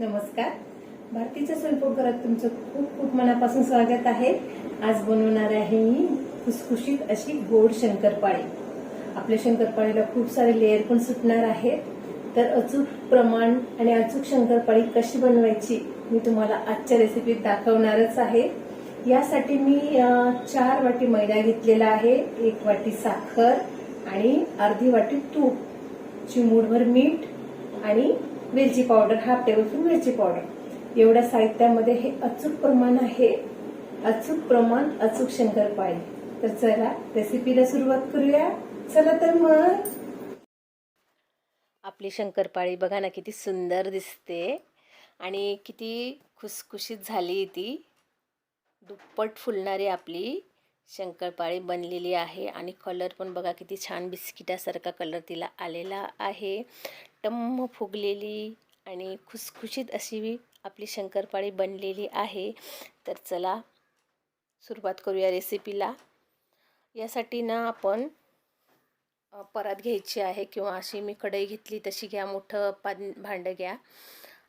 नमस्कार. भारतीच्या स्वयंपाकघरात तुमचं खूप खूप मनापासून स्वागत आहे. आज बनवणार आहे मी खुसखुशीत अशी गोड शंकरपाळी. आपल्या शंकरपाळीला खूप सारे लेअर पण सुटणार आहेत. तर अचूक प्रमाण आणि अचूक शंकरपाळी कशी बनवायची मी तुम्हाला आजच्या रेसिपीत दाखवणारच आहे. यासाठी मी चार वाटी मैदा घेतलेला आहे एक वाटी साखर आणि अर्धी वाटी तूप चिमूडभर मीठ आणि वेलची पावडर हाफ टेबलस्पून वेलची पावडर. एवढ्या साहित्यामध्ये हे अचूक प्रमाण आहे. अचूक प्रमाण अचूक शंकरपाळी तर चला रेसिपीला सुरुवात करूया. चला तर मग. आपली शंकरपाळी बघा ना किती सुंदर दिसते. आणि किती खुसखुशीत झाली ती. दुप्पट फुलणारी आपली शंकरपाळी बनलेली आहे आणि कलर पण बघा किती छान बिस्किटासारखा कलर तिला आलेला आहे. टम्म फुगलेली आणि खुसखुशीत अशी आपली शंकरपाळी बनलेली आहे. तर चला सुरुवात करूया रेसिपीला यासाठी ना आपण परात घ्यायची आहे किंवा अशी मी कढई घेतली तशी घ्या मोठं पान भांडं घ्या.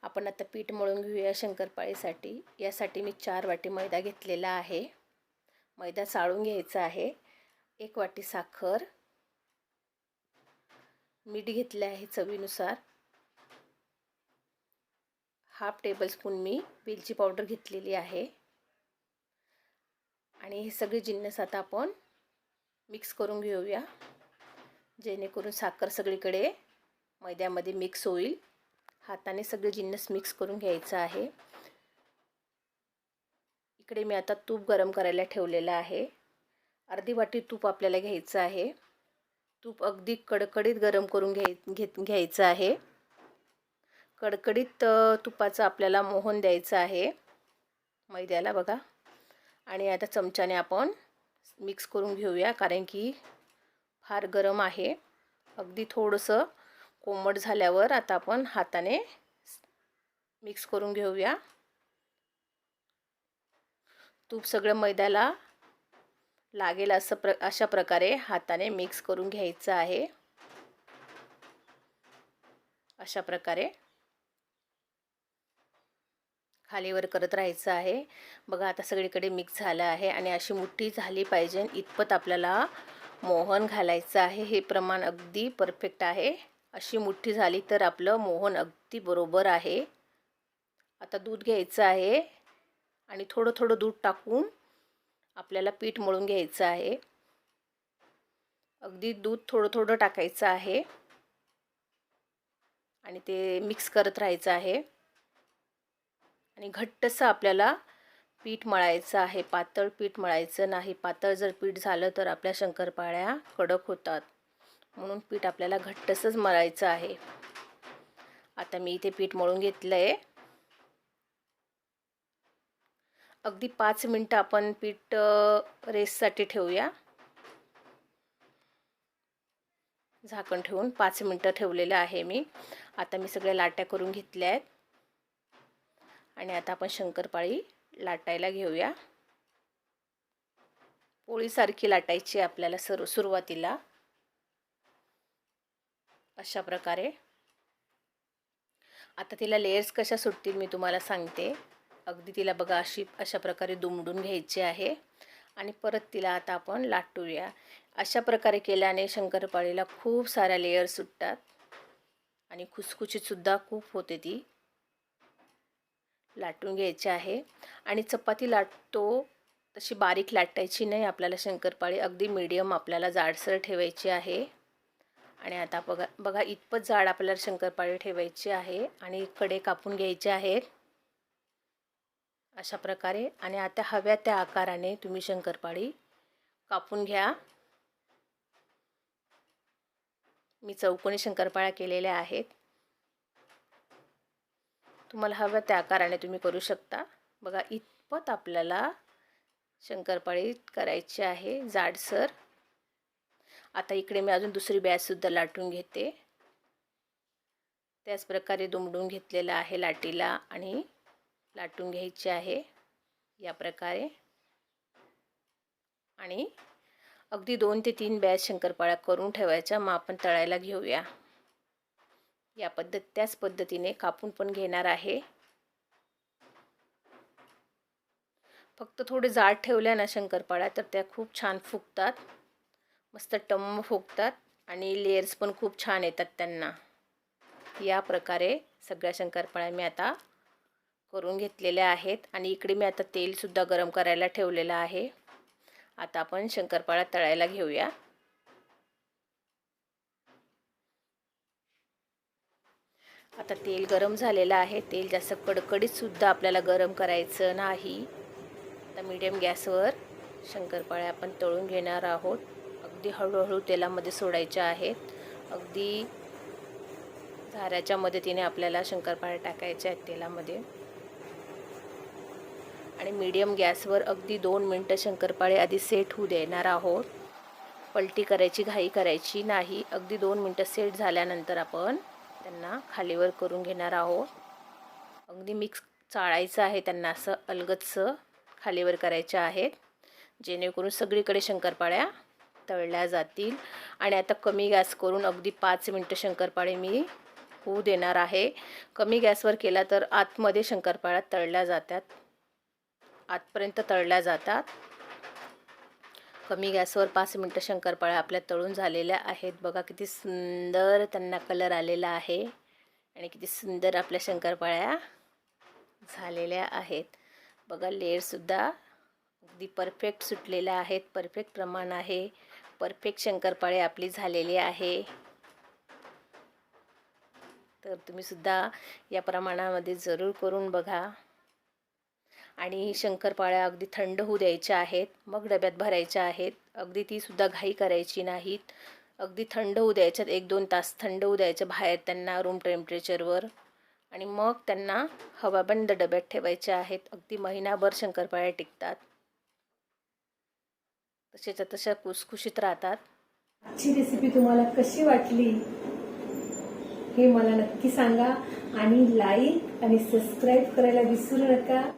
आपण आता पीठ मळून घेऊया शंकरपाळीसाठी. यासाठी मी चार वाटी मैदा घेतलेला आहे. मैदा चाळून घ्यायचा आहे. एक वाटी साखर. मीठ घेतले आहे चवीनुसार. हाफ टेबलस्पून मी वेलची पावडर घेतलेली आहे. आणि हे सगळे जिन्नस आता आपण मिक्स करून घेऊया. जेणेकरून साखर सगळीकडे मैद्यामध्ये मिक्स होईल. हाताने सगळे जिन्नस मिक्स करून घ्यायचं आहे. इकडे मी आता तूप गरम करायला ठेवलेलं आहे. अर्धी वाटी तूप आपल्याला घ्यायचं आहे. तूप अगदी कडकडीत गरम करून घ्याय घेत घ्यायचं आहे. कडकडीत तुपाचं आपल्याला मोहन द्यायचं आहे. मैद्याला बघा. आणि आता चमच्याने आपण मिक्स करून घेऊया कारण की फार गरम आहे. अगदी थोडंसं कोमट झाल्यावर आता आपण हाताने मिक्स करून घेऊया. तूप सगळं मैद्याला लागेल असं प्र अशा प्रकारे हाताने मिक्स करून घ्यायचं आहे. अशा प्रकारे खालीवर करत राहायचं आहे. बघा आता सगळीकडे मिक्स झालं आहे आणि अशी मुठ्ठी झाली पाहिजे. इतपत आपल्याला मोहन घालायचं आहे. हे प्रमाण अगदी परफेक्ट आहे. अशी मुठ्ठी झाली तर आपलं मोहन अगदी बरोबर आहे. आता दूध घ्यायचं आहे. आणि थोडं थोडं दूध टाकून आपल्याला पीठ मळून घ्यायचं आहे. अगदी दूध थोडं थोडं टाकायचं आहे. आणि ते मिक्स करत राहायचं आहे. आणि घट्टसं आपल्याला पीठ मळायचं आहे. पातळ पीठ मळायचं नाही. पातळ जर पीठ झालं तर आपल्या शंकरपाळ्या कडक होतात. म्हणून पीठ आपल्याला घट्टसंच मळायचं आहे. आता मी इथे पीठ मळून घेतलं आहे अगदी पाच मिनटं आपण पीठ रेससाठी ठेवूया. झाकण ठेवून पाच मिनटं ठेवलेलं आहे मी. आता मी सगळ्या लाट्या करून घेतल्या आहेत. आणि आता आपण शंकरपाळी लाटायला घेऊया. पोळीसारखी लाटायची आपल्याला सर सुरुवातीला. अशा प्रकारे. आता तिला लेयर्स कशा सुटतील मी तुम्हाला सांगते. अगदी तिला बघा अशी अशा प्रकारे दुमडून घ्यायची आहे. आणि परत तिला आता आपण लाटूया. अशा प्रकारे केल्याने शंकरपाळीला खूप साऱ्या लेयर सुटतात. आणि खुसखुशीतसुद्धा खूप होते ती. लाटून घ्यायची आहे. आणि चपाती लाटतो तशी बारीक लाटायची नाही आपल्याला शंकरपाळी. अगदी मीडियम आपल्याला जाडसर ठेवायची आहे. आणि आता बघा बघा इतपत जाड आपल्याला शंकरपाळी ठेवायची आहे. आणि कडे कापून घ्यायचे आहेत. अशा प्रकारे. आणि आता हव्या त्या आकाराने तुम्ही शंकरपाळी कापून घ्या. मी चौकोनी शंकरपाळ्या केलेल्या आहेत. तुम्हाला हव्या त्या आकाराने तुम्ही करू शकता. बघा इतपत आपल्याला शंकरपाळी करायची आहे जाडसर. आता इकडे मी अजून दुसरी बॅचसुद्धा लाटून घेते. त्याच प्रकारे दुमडून घेतलेलं आहे लाटीला आणि लाटून घ्यायची आहे या प्रकारे. आणि अगदी दोन ते तीन बॅच शंकरपाळ्या करून ठेवायच्या. मग आपण तळायला घेऊया. या पद्धत त्याच पद्धतीने कापून पण घेणार आहे. फक्त थोडे जाड ठेवल्या ना शंकरपाळ्या तर त्या खूप छान फुगतात. मस्त टम्म फुगतात आणि लेयर्स पण खूप छान येतात त्यांना. या प्रकारे सगळ्या शंकरपाळ्या मी आता करून घेतलेल्या आहेत. आणि इकडे मी आता तेलसुद्धा गरम करायला ठेवलेलं आहे. आता आपण शंकरपाळा तळायला घेऊया. आता तेल गरम झालेलं आहे. तेल जास्त कडकडीतसुद्धा आपल्याला गरम करायचं नाही. आता मीडियम गॅसवर शंकरपाळ्या आपण तळून घेणार आहोत. अगदी हळूहळू तेलामध्ये सोडायच्या आहेत. अगदी झाऱ्याच्या मदतीने आपल्याला शंकरपाळ्या टाकायच्या आहेत तेलामध्ये. आणि मीडियम गॅसवर अगदी दोन मिनटं शंकरपाळे आधी सेट होऊ देणार आहोत. पलटी करायची घाई करायची नाही. अगदी दोन मिनटं सेट झाल्यानंतर आपण त्यांना खालीवर करून घेणार आहोत. अगदी मिक्स चाळायचं आहे त्यांना असं अलगदचं खालीवर करायच्या आहेत जेणेकरून सगळीकडे शंकरपाळ्या तळल्या जातील. आणि आता कमी गॅस करून अगदी पाच मिनटं शंकरपाळे मी होऊ देणार आहे. कमी गॅसवर केला तर आतमध्ये शंकरपाळ्या तळल्या जातात. आतपर्यंत तळल्या जातात. कमी गॅसवर पाच मिनटं शंकरपाळ्या आपल्या तळून झालेल्या आहेत. बघा किती सुंदर त्यांना कलर आलेला आहे आणि किती सुंदर आपल्या शंकरपाळ्या झालेल्या आहेत. बघा लेअरसुद्धा अगदी परफेक्ट सुटलेल्या आहेत. परफेक्ट प्रमाण आहे. परफेक्ट शंकरपाळे आपली झालेली आहे. तर तुम्हीसुद्धा या प्रमाणामध्ये जरूर करून बघा. आणि शंकरपाळ्या अगदी थंड होऊ द्यायच्या आहेत मग डब्यात भरायच्या आहेत. अगदी तीसुद्धा घाई करायची नाहीत. अगदी थंड होऊ द्यायच्यात एक दोन तास थंड होऊ द्यायच्या बाहेर त्यांना रूम टेम्परेचरवर आणि मग त्यांना हवाबंद डब्यात ठेवायच्या आहेत. अगदी महिनाभर शंकरपाळ्या टिकतात. तसेच्या तशा कुसकुशीत राहतात. आजची रेसिपी तुम्हाला कशी वाटली? हे मला नक्की सांगा. आणि लाईक आणि सबस्क्राईब करायला विसरू नका.